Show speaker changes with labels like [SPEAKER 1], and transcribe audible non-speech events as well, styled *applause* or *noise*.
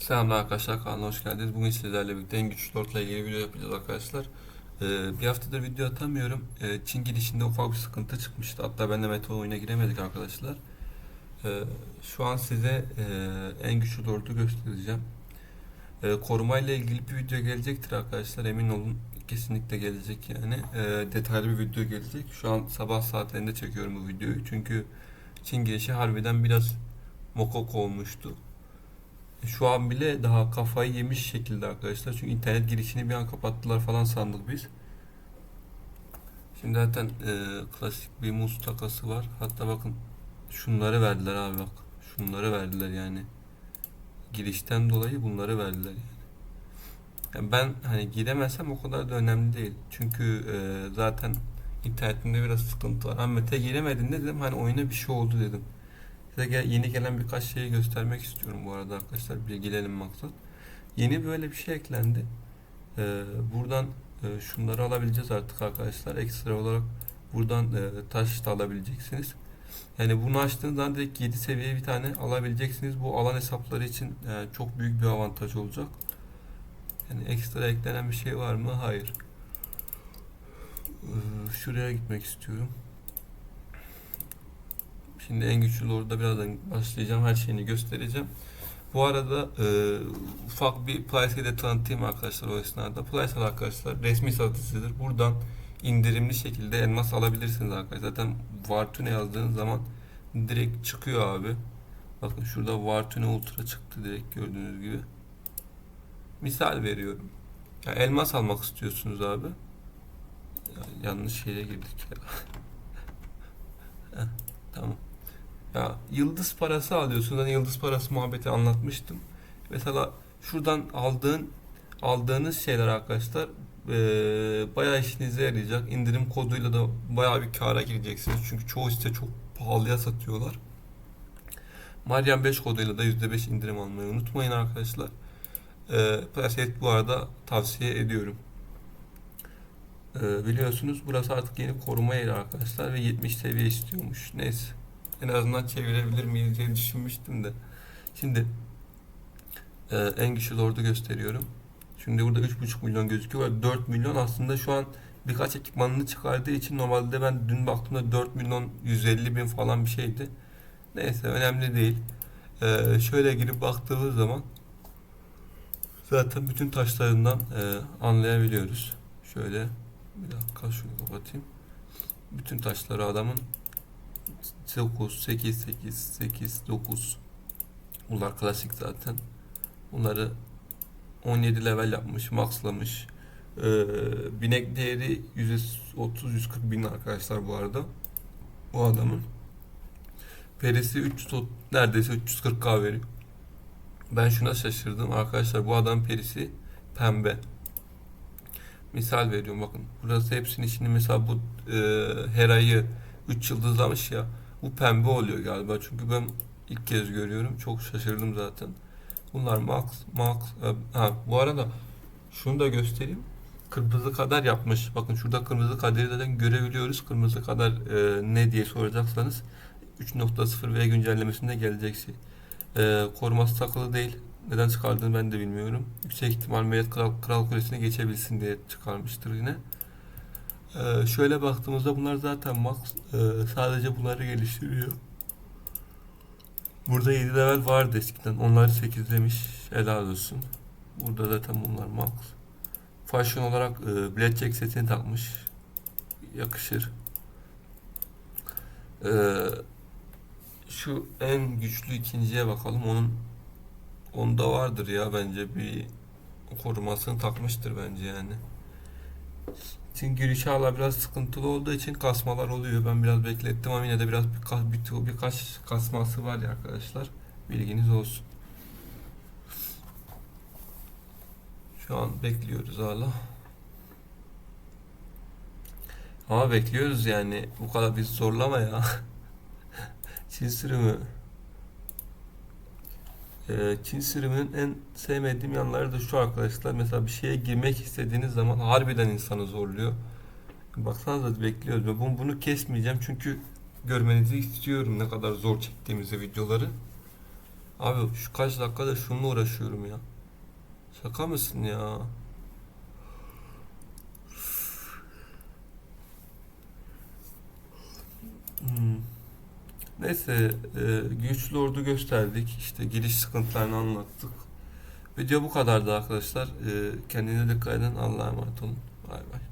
[SPEAKER 1] Selamlar arkadaşlar kanalına hoş geldiniz. Bugün sizlerle birlikte en güçlü lordla ilgili video yapacağız arkadaşlar. Ee, bir haftadır video atamıyorum. Ee, Çin girişinde ufak bir sıkıntı çıkmıştı. Hatta ben de metal oyuna giremedik arkadaşlar. Ee, şu an size e, en güçlü lordu göstereceğim. Ee, korumayla ilgili bir video gelecektir arkadaşlar. Emin olun kesinlikle gelecek yani. Ee, detaylı bir video gelecek. Şu an sabah saatlerinde çekiyorum bu videoyu. Çünkü Çin girişi harbiden biraz mokok olmuştu. Şu an bile daha kafayı yemiş şekilde arkadaşlar. Çünkü internet girişini bir an kapattılar falan sandık biz. Şimdi zaten e, klasik bir muz takası var. Hatta bakın şunları verdiler abi bak. Şunları verdiler yani. Girişten dolayı bunları verdiler yani. Ben hani giremezsem o kadar da önemli değil. Çünkü e, zaten internetimde biraz sıkıntı var. Ahmet'e giremedin dedim hani oyuna bir şey oldu dedim. Size yeni gelen birkaç şeyi göstermek istiyorum bu arada arkadaşlar. Bilgilerin maksat. Yeni böyle bir şey eklendi. Ee, buradan e, şunları alabileceğiz artık arkadaşlar. Ekstra olarak buradan e, taş da alabileceksiniz. Yani bunu açtığınız zaman direkt 7 seviye bir tane alabileceksiniz. Bu alan hesapları için e, çok büyük bir avantaj olacak. Yani ekstra eklenen bir şey var mı? Hayır. Ee, şuraya gitmek istiyorum. Şimdi en güçlü lord'a birazdan başlayacağım. Her şeyini göstereceğim. Bu arada e, ufak bir Plyce'i de tanıtayım arkadaşlar o esnada. Plyce arkadaşlar resmi satıcıdır. Buradan indirimli şekilde elmas alabilirsiniz arkadaşlar. Zaten Vartune yazdığınız zaman direkt çıkıyor abi. Bakın şurada Vartune Ultra çıktı direkt gördüğünüz gibi. Misal veriyorum. Yani elmas almak istiyorsunuz abi. Ya, yanlış şeye girdik ya. *laughs* Heh, tamam. Ya yıldız parası alıyorsun. Hani yıldız parası muhabbeti anlatmıştım. Mesela şuradan aldığın aldığınız şeyler arkadaşlar eee bayağı işinize yarayacak. İndirim koduyla da bayağı bir kâra gireceksiniz. Çünkü çoğu site çok pahalıya satıyorlar. Marian 5 koduyla da %5 indirim almayı unutmayın arkadaşlar. Eee Plaset bu arada tavsiye ediyorum. Eee, biliyorsunuz burası artık yeni koruma yeri arkadaşlar ve 70 seviye istiyormuş. Neyse. En azından çevirebilir miyiz diye düşünmüştüm de. Şimdi e, en güçlü lordu gösteriyorum. Şimdi burada 3,5 milyon gözüküyor. 4 milyon aslında şu an birkaç ekipmanını çıkardığı için normalde ben dün baktığımda 4 milyon 150 bin falan bir şeydi. Neyse önemli değil. E, şöyle girip baktığımız zaman zaten bütün taşlarından e, anlayabiliyoruz. Şöyle bir dakika şunu kapatayım. Bütün taşları adamın 9, 8, 8, 8, 9. Bunlar klasik zaten. Bunları 17 level yapmış, maxlamış. Ee, binek değeri 130-140 bin arkadaşlar bu arada. Bu adamın. Perisi 300, neredeyse 340k veriyor. Ben şuna şaşırdım arkadaşlar. Bu adam perisi pembe. Misal veriyorum bakın. Burası hepsinin içinde mesela bu e, Hera'yı 3 yıldızlamış ya. Bu pembe oluyor galiba. Çünkü ben ilk kez görüyorum. Çok şaşırdım zaten. Bunlar Max, Max. e, Ha, bu arada şunu da göstereyim. Kırmızı kader yapmış. Bakın şurada kırmızı kaderi zaten görebiliyoruz. Kırmızı kader e, ne diye soracaksanız 3.0 V güncellemesinde gelecek şey. E, koruması takılı değil. Neden çıkardığını ben de bilmiyorum. Yüksek ihtimal Melek Kral, Kral Kulesi'ne geçebilsin diye çıkarmıştır yine. Ee, şöyle baktığımızda bunlar zaten max e, sadece bunları geliştiriyor. Burada 7 level vardı eskiden. Onları 8'lemiş. Helal olsun. Burada zaten bunlar max. Fashion olarak e, Blackjack setini takmış. Yakışır. Ee, şu en güçlü ikinciye bakalım. Onun onda vardır ya bence bir korumasını takmıştır bence yani. Çünkü girişi hala biraz sıkıntılı olduğu için kasmalar oluyor. Ben biraz beklettim ama yine de biraz bir, bir, birkaç kasması var ya arkadaşlar. Bilginiz olsun. Şu an bekliyoruz hala. Ama bekliyoruz yani. Bu kadar biz zorlama ya. *laughs* Çin sürümü. Ee, Çin sürümünün en sevmediğim yanları da şu arkadaşlar. Mesela bir şeye girmek istediğiniz zaman harbiden insanı zorluyor. Baksanıza bekliyoruz. Ben bunu, bunu kesmeyeceğim çünkü görmenizi istiyorum ne kadar zor çektiğimizi videoları. Abi şu kaç dakikada şununla uğraşıyorum ya. Şaka mısın ya? Hmm. Neyse e, güçlü ordu gösterdik. İşte giriş sıkıntılarını anlattık. Video bu kadardı arkadaşlar. E, kendinize dikkat edin. Allah'a emanet olun. Bay bay.